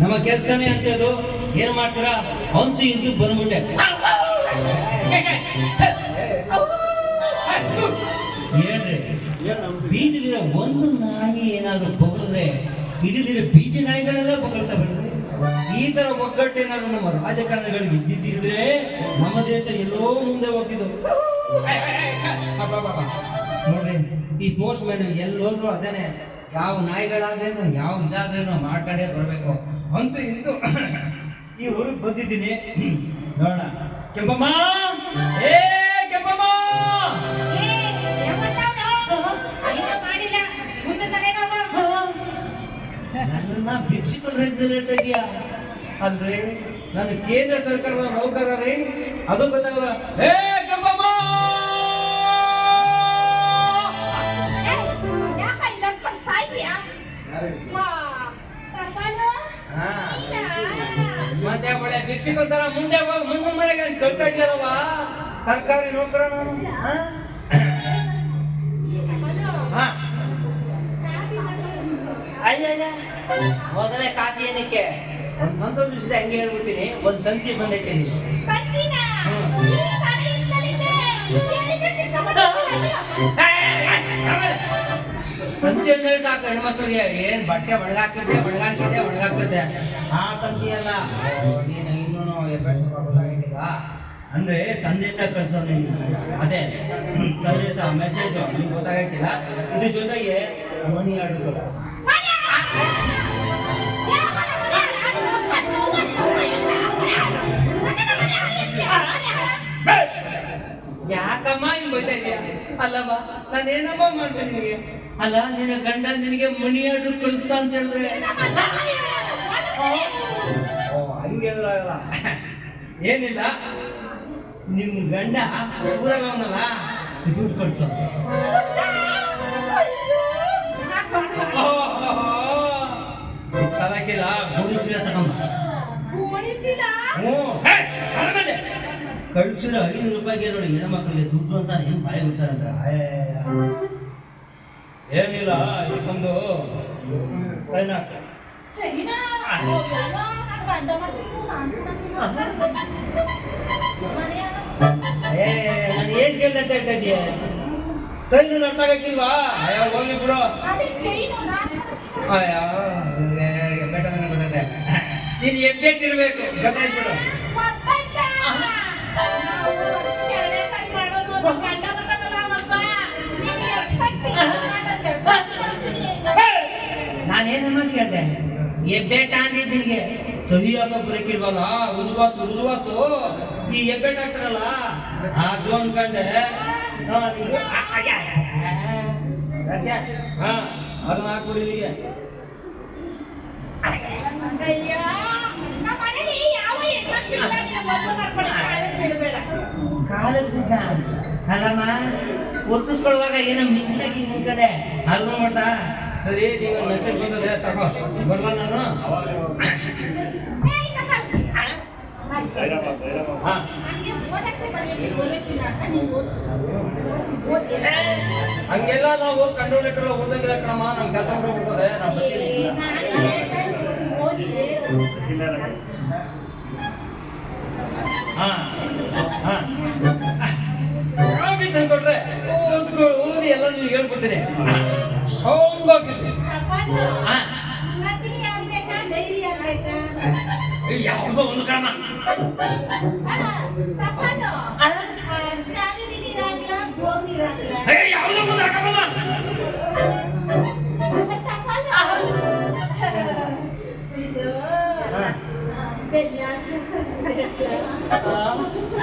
ನಮ್ಮ ಕೆಲ್ಸನೇ ಅದು. ಏನ್ ಮಾಡ್ತೀರಾ? ಅಂತೂ ಇಂದು ಬಂದ್ಬಿಟ್ಟೆ. ಬೀದಿಲಿರೋ ಒಂದು ನಾಯಿ ಏನಾದ್ರು ಬಗಳಿದ್ರೆ ಹಿಡಿದಿರೋ ಬೀದಿ ನಾಯಿಗಳೆಲ್ಲ ಬಗಳ್ತಾ ಈ ತರ ಒಗ್ಗಟ್ಟೇನಾದ್ರು ನಮ್ಮ ರಾಜಕಾರಣಿಗಳಿಗೆ ಇದ್ದಿದ್ದಿದ್ರೆ ನಮ್ಮ ದೇಶ ಎಲ್ಲೋ ಮುಂದೆ ಹೋಗ್ತಿದ್ದು ನೋಡ್ರಿ, ಈ ಪೋಸ್ಟ್ ಮ್ಯಾನ್ ಎಲ್ಲೋದ್ರು ಅದೇನೆ. ಯಾವ ನಾಯಿಗಳಾದ್ರೇನು ಯಾವ ಇದಾದ್ರೇನು ಮಾಡ್ಕೊಂಡೇ ಬರಬೇಕು. ಅಂತೂ ಇಂದು ಈ ಊರಿಗೆ ಬಂದಿದ್ದೀನಿ. ನೋಡೋಣ. ಕೆಂಪಮ್ಮ? ಏ ಕೆಂಪಮ್ಮ? ನನ್ನ ಭಿಕ್ಷಿಕರು ಹೇಳ್ತಾ ಇದೀಯಾ ಅಲ್ರಿ? ನಾನು ಕೇಂದ್ರ ಸರ್ಕಾರದ ನೌಕರ ರೀ ಅದು ಗೊತ್ತಾಗಲ್ಲ ಏ ಮತ್ತೆ ಬಳೆ ಭಿಕ್ಷುಕರ ತರ ಮುಂದೆ ಹೋಗಿ ಮುಂದೆ ಮನೆಗೆ ಕಳ್ತಾ ಇದೆಯಲ್ಲವ ಸರ್ಕಾರಿ ನೌಕರ ನಾನು. ಅಯ್ಯಯ್ಯ ಮೊದಲೇ ಕಾಫಿ ಏನಕ್ಕೆ ಒಂದ್ ಸಂತೋಷ ವಿಷಯ ಹಂಗೆ ಹೇಳ್ಬಿಡ್ತೀನಿ ಒಂದ್ ತಂತಿ ಬಂದೈತೆ ನೀವು ತಂತಿ ಅಂದ್ರೆ ಸಾಕು ಹೆಣ್ಮಕ್ಳಿಗೆ ಏನ್ ಬಟ್ಟೆ ಒಣಗಾಕ್ತಿದ್ದೆ ಒಣಗಾಕ್ತಿದ್ದೆ ಒಣಗಾಕ್ತಿದ್ದೆ ಆ ತಂತಿ ಅಲ್ಲ ನೀನು ಇನ್ನೂ ಗೊತ್ತಾಗಿಲ್ಲ ಅಂದ್ರೆ ಸಂದೇಶ ಕಳ್ಸೋದು. ಅದೇ, ಸಂದೇಶ ಮೆಸೇಜ್ ನಿಮ್ಗೆ ಗೊತ್ತಾಗಕ್ಕಿಲ್ಲ ಇದ್ರ ಜೊತೆಗೆ ಮನಿ ಆರ್ಡರ್ ಕಳ್ಸೋದು ಯಾಕಮ್ಮ ಹಿಂಗ್ ಬೈತಾ ಇದೀಯ? ಅಲ್ಲಮ್ಮ ನಾನೇನಮ್ಮ ಮಾಡ್ತೇನೆ ನಿನಗೆ ಅಲ್ಲ ನಿನ್ನ ಗಂಡ ನಿನಗೆ ಮನಿ ಆರ್ಡರ್ ಕಳಿಸ್ತಾ ಅಂತ ಹೇಳಿದ್ರೆ? ಓ ಹಂಗೆ ಹೇಳಿದ್ರಾಗಲ್ಲ ಏನಿಲ್ಲ ನಿಮ್ ಗಂಡ ಊರಾಗ ಅವನಲ್ಲ ದುಡ್ಡು ಕಳ್ಸೋ ಸಲಕಿಲ್ಲ ಗೋಧಿ ಚೀಲ ತಗೊಂಬ. ಹ್ಞೂ ಹೇ, ಆಮೇಲೆ ಕಳ್ಸಿರೋ ಐದು ರೂಪಾಯಿಗೆ ನೋಡಿ ಹೆಣ್ಮಕ್ಳಿಗೆ ದುಡ್ಡು ಅಂತ ಏನು ಬಾಯಿ ಬಿಡ್ತಾರಂತ ಏನಿಲ್ಲ ಇದೊಂದು ನಾನು ಏನ್ ಕೇಳ್ದೆ ಅಂತ ಹೇಳ್ತಾ ಇದೀಯ ಸೈನ್ ಅರ್ಥ ಆಗಕ್ಕಿಲ್ವಾ ಅಯ್ಯೋ ಹೋಗ್ಲಿ ಬಿಡು. ಅಯ್ಯ ಬೇಟ ನನಗೆ ಗೊತ್ತೈತೆ ನೀನು ಗೊತ್ತಾಯ್ತು ಬಿಡು. ನಾನೇನಮ್ಮ ಕೇಳ್ದೆ? ಎಬ್ಬೆಟ್ ಅಂದಿದ್ದು ಸಹಿಯಾದ ಸಹಿ ಹಾಕೋ ಬರಕಿಲ್ವಲ್ಲ ಉದುವಾತು ಉದುವಾತು ಈ ಎಬ್ಬೆಟ್ ಹಾಕ್ತಾರಲ್ಲ ಅದು ಅನ್ಕಂಡೆ. ಅದನ್ನ ಹಾಕ್ಬಿಡಿ ಇಲ್ಲಿಗೆ. ಕಾಲದ ಅಲ್ಲಮ್ಮ ಒತ್ತಿಸ್ಕೊಳ್ಳುವಾಗ ಏನೋ ಮಿಸ್ ಆಗಿ ಕಡೆ ಅರ್ಧ ಮಾಡ್ತಾ? ಸರಿ ನೀವು ಮೆಸೇಜ್ ಬಂದದೆ ತಗೋ. ಬರಲ್ಲ ನಾನು? ಹಾ. ಹಂಗೆಲ್ಲ ನಾವು ಕಂಡುಹಿಡಿಯಲ್ಲ ಓದಂಗಿಲ್ಲ ಕ್ರಮ ನಮ್ಮ ಕೆಲಸ ಹೋಗ್ತದೆ. ನಮ್ಮ ಹಾ. ಹಾ. ಒಂದು ಕಾರಣ ಏ ಯಾವುದೋ ಒಂದು ಹಾಕಬಲ್ಲ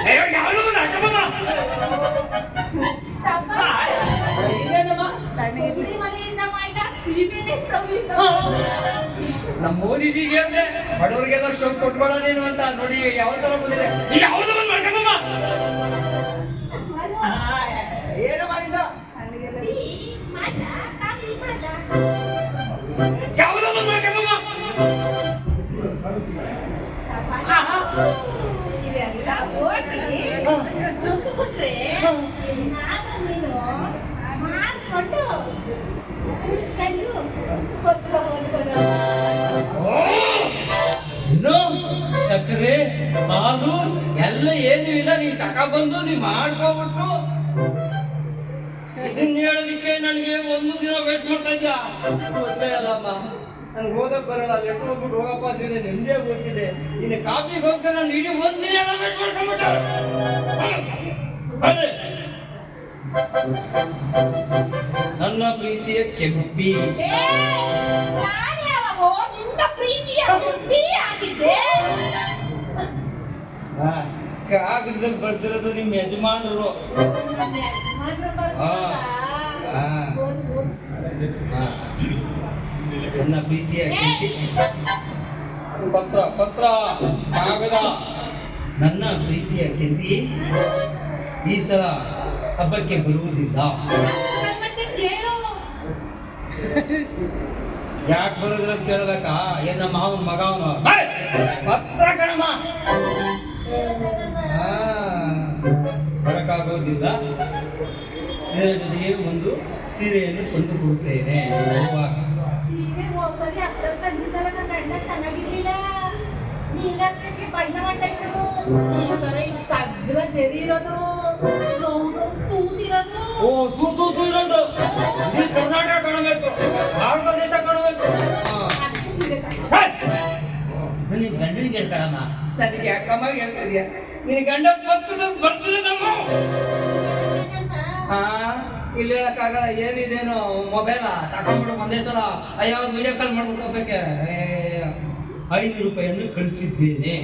ಅಯ್ಯೋ ಯಾವುದೋ ಒಂದು ಹಾಕಬಲ್ಲ ಇದೇನಮ್ಮ ನಮ್ಮ ಮೋದಿಜಿಗೆ ಅಂದ್ರೆ ಬಡವರಿಗೆಲ್ಲ ಸ್ಟೋಕ್ ಕೊಟ್ಬೇಡ ನೀನು ಅಂತ ನೋಡಿ ಯಾವ ತರ ಬಂದಿದೆ? ಯಾವ್ದು ಬಂದ್ ಮಾಡ್ಕೊಂಡಮ್ಮ ಏನು ಮಾಡಿದ ಯಾವ್ದು ಬಂದ್ ಹಾಕಬಲ್ಲ ತಗೊಬಂದು ನೀ ಮಾಡ್ಕೊಬಿಟ್ಟು ಇದನ್ನ ಹೇಳೋದಿಕ್ಕೆ ನನಗೆ ಒಂದು ದಿನ ವೇಟ್ ಮಾಡ್ತಾ ಇದ್ಯಾ? ಗೊತ್ತೇ ಅಲ್ಲಮ್ಮ ನನ್ಗೆ ಓದಕ್ ಬರಲ್ಲ ಅಲ್ಲಿ ಎಟ್ಟು ಹೋಗ್ಬಿಟ್ಟು ಹೋಗಪ್ಪ ದಿನ ನಿಮ್ದೇ ಗೊತ್ತಿದೆ ಇನ್ನು ಕಾಫಿಗೋಸ್ಕರ ನಾನು ಇಡೀ ಒಂದಿನ ವೇಟ್ ಮಾಡ್ಕೊಂಬಿಟ್ಟೆ ನನ್ನ ಪ್ರೀತಿಯ ಕೆಂಪಿ. ಪ್ರೀತಿಯ ಆಗಿದ್ದೆ? ಕಾಗದದಲ್ಲಿ ಬರ್ದಿರೋದು ನಿಮ್ಮ ಯಜಮಾನರು ನನ್ನ ಪ್ರೀತಿಯ ಪತ್ರ ಪತ್ರ ಕಾಗದ. ನನ್ನ ಪ್ರೀತಿಯ ಕೆಂಪಿ ಈ ಸಲ ಹಬ್ಬಕ್ಕೆ ಬರುವುದಿಲ್ಲ. ಯಾಕೆ ಬರೋದ್ರ ಕೇಳ್ಬೇಕಾ ಏನ್ ನಮ್ಮ ಮಾವನ ಮಗ ಅವನು. ಪತ್ರ ಕಣಮ್ಮ. ಬರಕ್ಕಾಗೋದಿಲ್ಲ ಇದರ ಜೊತೆಗೆ ಒಂದು ಸೀರೆಯನ್ನು ತಂದು ಕೊಡುತ್ತೇನೆ. ಅವ್ವ. ಸೀರೆ ಹೋದ್ಸರಿ ಹತ್ರ ತಂದಿದ್ದಲ್ಲ ನನ್ನ ಗಂಡ ಚೆನ್ನಾಗಿರ್ಲಿಲ್ಲ ನೀಲಕ್ಕೆ ಬಣ್ಣ ಹೊಂಟಾಯ್ತು ಈ ಸಲ ಇಷ್ಟ ಅಗ್ರ ಜರಿ ಇರೋದು ರೌಂಡ್ ತೂತಿರೋದು. ಓ ತೂ ತೂ ತೂ ಇರೋದು. ಕರ್ನಾಟಕ ಕಾಣಬೇಕು ಭಾರತ ದೇಶ ಕಾಣಬೇಕು. ಗಂಡನಿಗೆ ಹೇಳ್ತಾಳಮ್ಮ. ನನಗೆ ಯಾಕಮ್ಮ ಹೇಳ್ತಿದ್ಯಾ? ನಿನ್ನ ಗಂಡ ಬರ್ತದ ಬರ್ತಾರೆ ನಮ್ಮ. ಹಾ, ಇಲ್ಲಿ ಹೇಳಕ್ಕಾಗಲ್ಲ, ಏನಿದೇನು ಮೊಬೈಲ, ತಗೊಂಡ್ಬಿಡು ಒಂದೇ ಸಲ. ಅಯ್ಯೋ ವಿಡಿಯೋ ಕಾಲ್ ಮಾಡ್ಬಿಟ್ಟು ಐದು ರೂಪಾಯಿಯನ್ನು ಕಳಿಸಿದ್ದೇನೆ.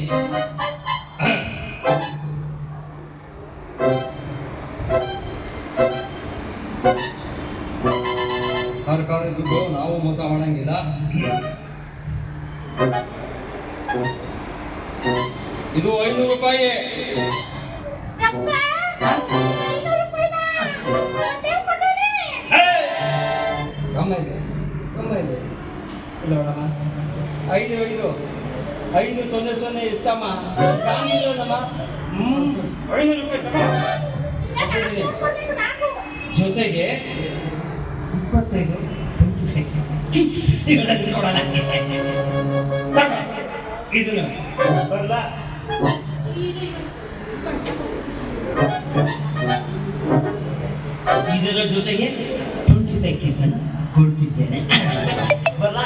ಇಲ್ಲ ನೋಡಮ್ಮ ಐದು ಐದು. ಐದು ಸೊನ್ನೆ ಸೊನ್ನೆ ಇಷ್ಟಮ್ಮ. ಐನೂರು ರೂಪಾಯಿ. ಜೊತೆಗೆ ಇಪ್ಪತ್ತೈದು ಕೊಡೋಣ. ಇದನ್ನ ಬರಲ್ಲ. ಇದರ ಜೊತೆಗೆ ಟ್ವೆಂಟಿ ಫೈವ್ ಕಿಸ್ ಕೊಡ್ತಿದ್ದೇನೆ. ಬರಲ್ಲ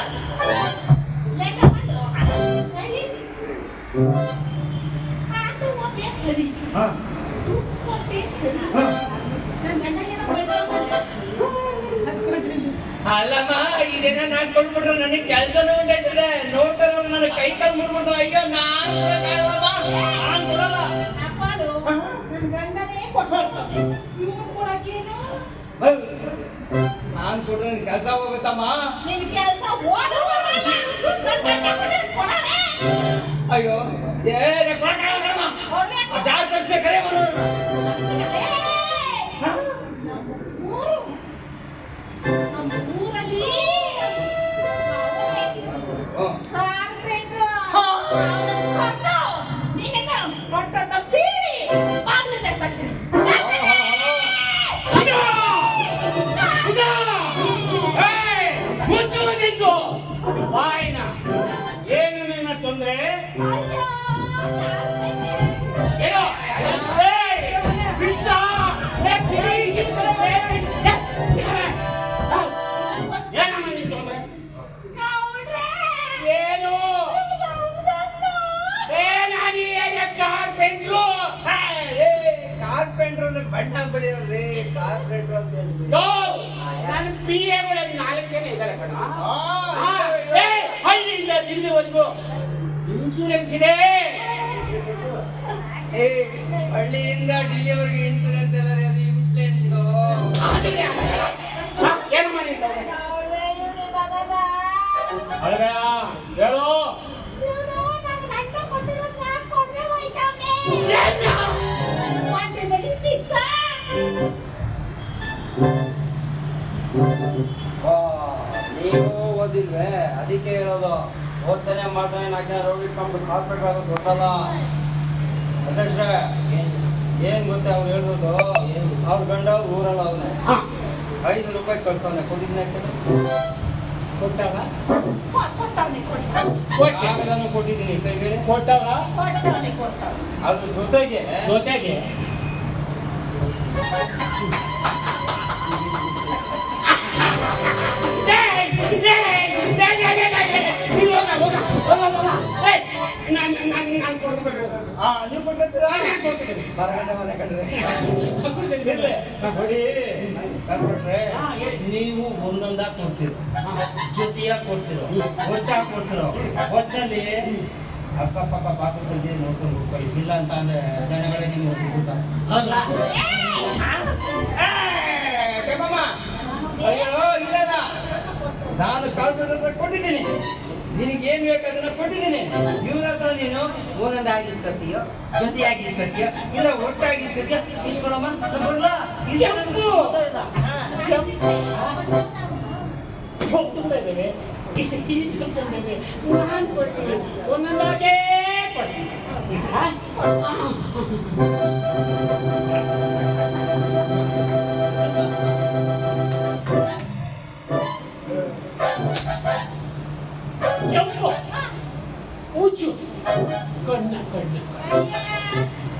ಸರಿ. ಅಲ್ಲಮ್ಮ ಇದನ್ನ ನಾನ್ ಕೊಟ್ಬಿಟ್ರೆ ನನಗೆ ಕೆಲಸನೂ ಉಂಟಾಯ್ತದೆ ನೋಡ್ತಾರ ನನ್ನ ಕೈ ಕಾಲು ಮುರ್ಬಿಟ್ಟು ಅಯ್ಯೋ ನಾನ್ ಕೊಡಲ್ಲ ಅಪ್ಪಾಡು, ನನ್ನ ಕೊಡ್ರೆ ನಿನ್? ನಾನ್ ಕೆಲಸ ಹೋಗುತ್ತಮ್ಮ ನಿನ್ ಕೆಲ್ಸ ಹೋದ್ರು. ನನ್ ಅಯ್ಯೋ ಏ ನಾನ್ ಪಿ ಎಗಳಲ್ಲಿ ನಾಲ್ಕು ಜನ ಇದ್ದಾರೆ ಕಣ. ಹಳ್ಳಿಯಿಂದ ದಿಲ್ಲಿವರೆಗೂ ಇನ್ಸೂರೆನ್ಸ್ ಇದೆ. ಏ ಹಳ್ಳಿಯಿಂದ ಡಿಲ್ಲಿವರೆಗೆ ಇನ್ಸೂರೆನ್ಸ್ ಎಲ್ಲ ಅದು ಇನ್ಸೂರೆನ್ಸ್ ಏನು ಆ, ನೀವು ಓದಿಲ್ವೇ? ಅದಕ್ಕೆ ಹೇಳೋದು. ಓದ್ತಾನೆ ಮಾಡ್ತಾನೆ ನಾಲ್ಕು ರೋಡ್ ಇಟ್ಕೊಂಡು ಕಾರ್ಪೆಂಟ್ರ್ ಆಗೋದು ಗೊತ್ತಲ್ಲ? ಅಧ್ಯಕ್ಷ ಏನ್ ಗೊತ್ತಾ ಅವ್ನು ಹೇಳ್ಬೋದು ಅವ್ರ ಗಂಡ ಊರಲ್ಲ ಅವನು. ಐದು ರೂಪಾಯಿ ಕಳ್ಸವನೆ ಕೊಟ್ಟಿದ್ನ ಕೊಟ್ಟವ್ರ ಕೊಟ್ಟವನೆ ಕೊಟ್ಟ ಕೊಟ್ಟೆ ಕಾಗದನು ಕೊಟ್ಟಿದ್ದೀನಿ ಕೈಗೆ ಅದ್ರ ಜೊತೆಗೆ ಜೊತೆಗೆ? ನಾನ್- ನಾನು ನಾನ್ ಕೊಡ್ಬೇಕು. ಆ ನೀವು ಕೊಡ್ಬೇಕ್ರಾ. ಬರಗಂಡ ಮನೆ ಕಟ್ರೆ. ನೋಡಿ. ನೀವು ಒಂದೊಂದಾಗಿ ಕೊಡ್ತೀರೋ. ಜೊತೆಯಾಗಿ ಕೊಡ್ತಿರೋ ಒಟ್ಟಾಗಿ ಕೊಡ್ತಿರೋ ಒಟ್ಟಲ್ಲಿ ಅಕ್ಕಪಕ್ಕ ಬಾಕಲು ತಂದಿ ನೋಡ್ಕೊಂಡು ಹೋಗ್ಕೊಳ್ಳಿ ಇಲ್ಲ ಅಂತ ಅಂದ್ರೆ ಜನಗಳೇ ನಿಮ್ಗೆ ಹೋಗ್ಬಿಡ್ತಾರೆ ಅಯ್ಯೋ ಇಲ್ಲದ ನಾನು ಕಾಲ್ಪೇಟರ್ ಕೊಟ್ಟಿದ್ದೀನಿ ನಿನಗೆ ಏನ್ ಬೇಕು ಅದನ್ನ ಕೊಟ್ಟಿದ್ದೀನಿ. ಇವ್ರ ಹತ್ರ ನೀನು ಒಂದೊಂದು ಆಗಿಸ್ಕೊತೀಯೋ ಜೊತೆ ಆಗಿಸ್ಕೊತೀಯೋ ಇಲ್ಲ ಒಟ್ಟಾಗಿ ಇಸ್ಕೊತೀಯೋ ಇಸ್ಕೊಳಮ್ಮ ಬರ್ಲಾ ಇಸ್ಕೊಳ್ಳೋದು ಕೆಂಪು. ಉಚ್ಚು ಕಣ್ಣ ಕಣ್ಣ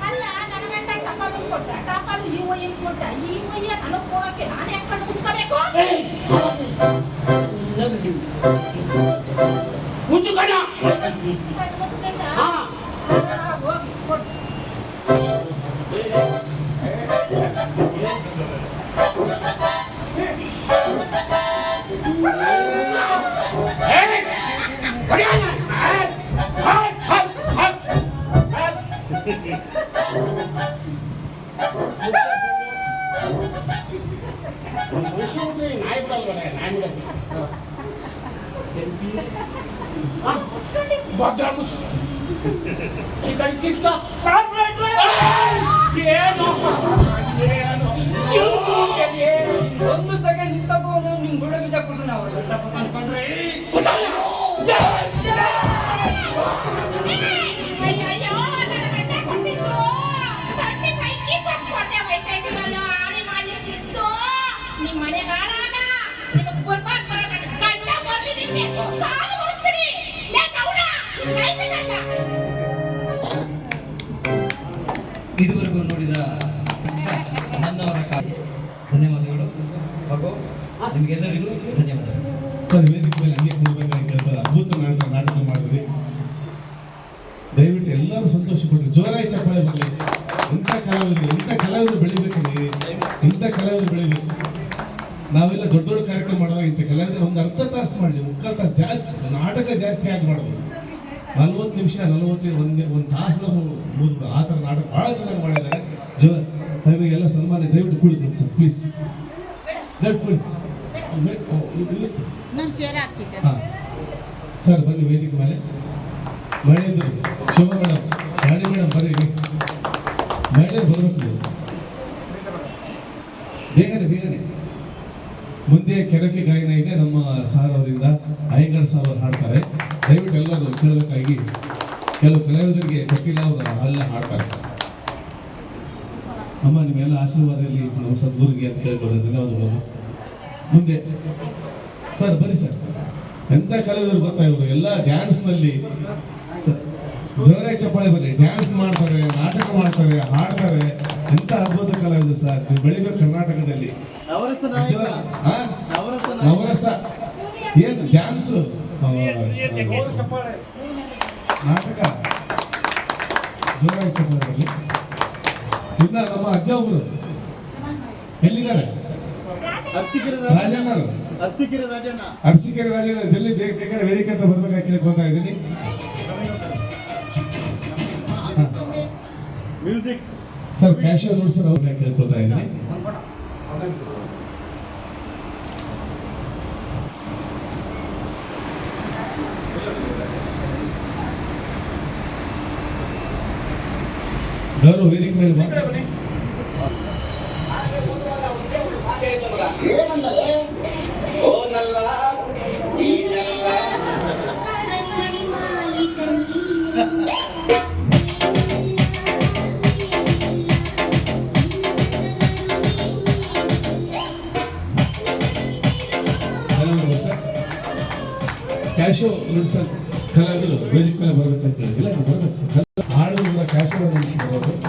ಅಲ್ಲ ನನ್ನ ಗಂಡ ಟಪಾಲು ಕೊಟ್ಟ ಟಪಾಲು ಈ ವಯ್ಯನ್ ಕೊಟ್ಟ ಈ ವಯ್ಯ ನನಗ್ ಕೊಡಕ್ಕೆ ನಾನು ಯಾಕೆ ಕಣ್ಣು ಮುಚ್ಕೋಬೇಕು? ಏಯ್! ನಗು. ಉಚ್ಚು ಕಣ್ಣ. ಚಿಕನ್ ಟಿಕ್ಕ ಏನು ಏನು ಒಂದು ಸೆಕೆಂಡ್ ನನ್ನ ನನ್ನ ಬರ್ಲಿ ನಿನ್ನೆ ಕಾಲು ಮುರಿಸ್ತೀನಿ ಲೇ ಗೌಡ ನಿನ್ ಕೈ ಇದುವರೆಗೂ ನೋಡಿದ ನನ್ನವರ ಕಾಲ ಧನ್ಯವಾದಗಳು. ಹಾಗೂ ನಿಮಗೆಲ್ಲರಿಗೂ ಧನ್ಯವಾದಗಳು. ಸರ್ ವೇದಿಕೆ ಹಂಗೆ ಅದ್ಭುತ ನಾಟಕ ನಾಟಕ ಮಾಡಿದ್ರಿ ದಯವಿಟ್ಟು ಎಲ್ಲರೂ ಸಂತೋಷ ಪಟ್ಟರು ಜೋರಾಗಿ ಚಪ್ಪಾಳೆ ಬರಲಿ. ಇಂಥ ಕಲಾವಿದರು ಇಂಥ ಕಲಾವಿದರು ಬೆಳಿಬೇಕು ಇಂಥ ಕಲಾವಿದರು ಬೆಳಿಬೇಕು. ನಾವೆಲ್ಲ ದೊಡ್ಡ ದೊಡ್ಡ ಕಾರ್ಯಕ್ರಮ ಮಾಡುವಾಗ ಇಂಥ ಕಲಾವಿದರು ಒಂದು ಅರ್ಧ ತಾಸು ಮಾಡಲಿ. ಮುಕ್ಕಾಲು ತಾಸು ಜಾಸ್ತಿ ನಾಟಕ ಜಾಸ್ತಿ ಆಗಿ ಮಾಡೋದು ನಲ್ವತ್ತು ನಿಮಿಷ ನಲವತ್ತೈದು ಒಂದೇ ಒಂದು ತಾಸು ಮುಂದೆ ಆ ಥರ ನಾಟಕ ಭಾಳ ಚೆನ್ನಾಗಿ ಮಾಡಿದ್ದಾರೆ. ಜೋ ತಮಗೆಲ್ಲ ಸನ್ಮಾನ ದಯವಿಟ್ಟು ಕುಳಿತು ಸರ್ ಪ್ಲೀಸ್ ದಯವಿಟ್ಟು ಹಾಂ. ಸರ್ ಬನ್ನಿ ವೇದಿಕೆ ಮೇಲೆ. ಮಹಿಳೆಯರು ಶೋಭಾ ಮೇಡಮ್ ರಾಣಿ ಮೇಡಮ್ ಬರ್ರಿ ಮಹಿಳೆಯರು ಬರಬೇಕು ನೀವು. ಬೇಗನೆ ಬೇಗನೆ. ಮುಂದೆ ಕೆರಕೆ ಗಾಯನ ಇದೆ ನಮ್ಮ ಸಾರ್ ಅವರಿಂದ. ಅಯ್ಯಂಗಾರ್ ಸಾರ್ ಅವರು ಹಾಡ್ತಾರೆ. ದಯವಿಟ್ಟು ಎಲ್ಲರೂ ಕೇಳಬೇಕಾಗಿ ಕೆಲವು ಕಲಾವಿದರಿಗೆ ಕೊಟ್ಟಿಲ್ಲ ಅವರ ಅಲ್ಲ ಹಾಡ್ತಾರೆ. ಅಮ್ಮ ನಿಮ್ಮೆಲ್ಲ ಆಶೀರ್ವಾದ ಇರಲಿ ನಮ್ಮ ಸದ್ಗುರಿಗೆ ಅಂತ ಕೇಳ್ಕೊಳ್ಳೋದು ಧನ್ಯವಾದಗಳು ಮುಂದೆ ಸರ್ ಬನ್ನಿ ಸರ್. ಎಂಥ ಕಲಾವಿದರು ಗೊತ್ತಾ ಇವರು? ಎಲ್ಲ ಡ್ಯಾನ್ಸ್ನಲ್ಲಿ ಜೋರಾಗಿ ಚಪ್ಪಾಳೆ ಬನ್ನಿ ಡ್ಯಾನ್ಸ್ ಮಾಡ್ತಾರೆ ನಾಟಕ ಮಾಡ್ತಾರೆ ಹಾಡ್ತಾರೆ. ಎಂತ ಅದ್ಭುತ ಕಲಾವಿದರು ಸರ್. ನೀವು ಬೆಳಿಬೇಕು ಕರ್ನಾಟಕದಲ್ಲಿ. ನವರಸ ಏನು ಡ್ಯಾನ್ಸ್ ನಾಟಕ? ಜೋರಾಗಿ ಚಪ್ಪಾಳೆ ಬರಲಿ ಇನ್ನ ನಮ್ಮ ಅಜ್ಜ ಒಬ್ರು ಎಲ್ಲಿದ್ದಾರೆ? ರಾಜಣ್ಣರು. ಅರ್ಸಿಕೆರೆ ರಾಜಣ್ಣ. ಅರಸೀಕೆರೆ ರಾಜಣ್ಣ ಬೇಗ ಬೇಗ ವೇದಿಕೆ ಅಂತ ಬರ್ಬೇಕಾಗಿ ಕೇಳ್ಕೊತಾ ಇದ್ದೀನಿ. ಮ್ಯೂಸಿಕ್. ಸರ್ ಕ್ಯಾಶುವಲ್ ಸರ್ ಅವ್ರಿಗೆ ಕೇಳ್ಕೊತಾ ಇದ್ದೀನಿ? ಗೌರವ ವೇದಿಕೆ ಮೇಲೆ ಬಾ. ಎಲ್ಲರಿಗೂ ನಮಸ್ಕಾರ ಕ್ಯಾಶೋ ನುಡಿಸ್ತಾ ಕಲಾವಿದರು ವೇದಿಕೆ ಮೇಲೆ ಬರ್ಬೇಕಂತ ಹೇಳಿ ಇಲ್ಲ ಬರ್ಬೇಕು ಸರ್ ఆశీర్వదించినవారు